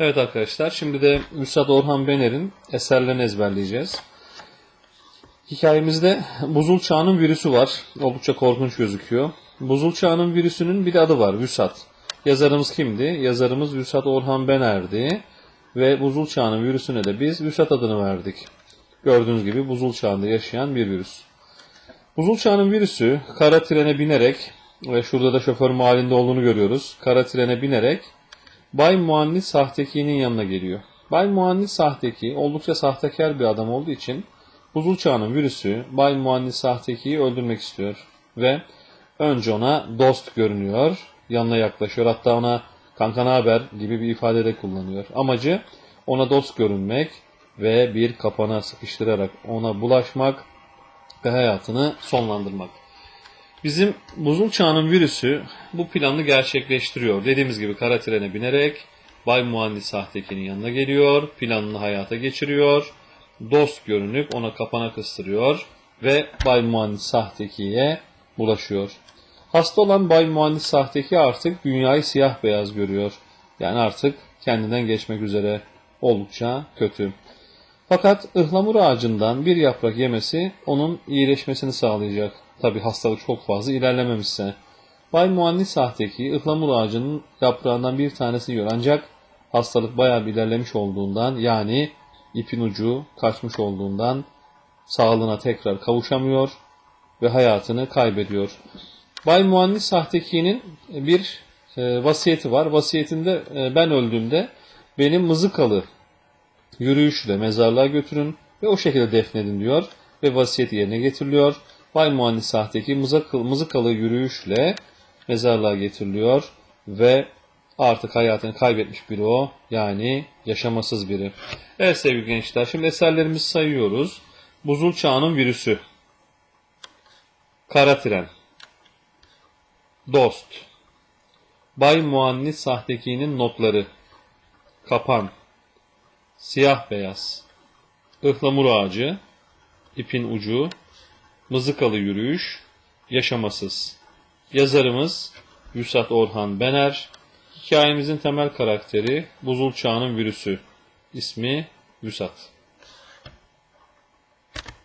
Evet arkadaşlar şimdi de Üstad Orhan Bener'in eserlerini ezberleyeceğiz. Hikayemizde buzul çağının virüsü var. Oldukça korkunç gözüküyor. Buzul çağının virüsünün bir adı var. Vüsat. Yazarımız kimdi? Yazarımız Vüsat Orhan Bener'di. Ve buzul çağının virüsüne de biz Vüsat adını verdik. Gördüğünüz gibi buzul çağında yaşayan bir virüs. Buzul çağının virüsü kara trene binerek ve şurada da şoför halinde olduğunu görüyoruz. Kara trene binerek Bay Muannis Sahteki'nin yanına geliyor. Bay Muannis Sahteki oldukça sahtekar bir adam olduğu için buzul çağının virüsü Bay Muannis Sahteki'yi öldürmek istiyor. Ve önce ona dost görünüyor, yanına yaklaşıyor. Hatta ona kanka ne haber gibi bir ifade de kullanıyor. Amacı ona dost görünmek ve bir kapana sıkıştırarak ona bulaşmak ve hayatını sonlandırmak. Bizim buzul çağının virüsü bu planı gerçekleştiriyor. Dediğimiz gibi kara trene binerek Bay Muannis Sahteki'nin yanına geliyor, planını hayata geçiriyor, dost görünüp ona kapana kıstırıyor ve Bay Muannis Sahteki'ye bulaşıyor. Hasta olan Bay Muannis Sahteki artık dünyayı siyah beyaz görüyor. Yani artık kendinden geçmek üzere oldukça kötü. Fakat ıhlamur ağacından bir yaprak yemesi onun iyileşmesini sağlayacak. Tabi hastalık çok fazla ilerlememişse. Bay Muannis Sahteki ıhlamur ağacının yaprağından bir tanesini yiyor ancak hastalık bayağı bir ilerlemiş olduğundan yani ipin ucu kaçmış olduğundan sağlığına tekrar kavuşamıyor ve hayatını kaybediyor. Bay Muannis Sahteki'nin bir e, vasiyeti var. Vasiyetinde e, ben öldüğümde benim mızıkalı yürüyüşle mezarlığa götürün ve o şekilde defnedin diyor ve vasiyet yerine getiriliyor. Bay Muannis Sahteki mızıkalı, yürüyüşle mezarlığa getiriliyor ve artık hayatını kaybetmiş biri o yani yaşamasız biri. Evet sevgili gençler şimdi eserlerimizi sayıyoruz. Buzul Çağının Virüsü Kara Tren Dost Bay Muannis Sahteki'nin Notları Kapan Siyah beyaz. Ihlamur ağacı. ipin ucu. Mızıkalı yürüyüş. Yaşamasız. Yazarımız Vüsat Orhan Bener. Hikayemizin temel karakteri Buzul Çağının Virüsü. İsmi Vüsat.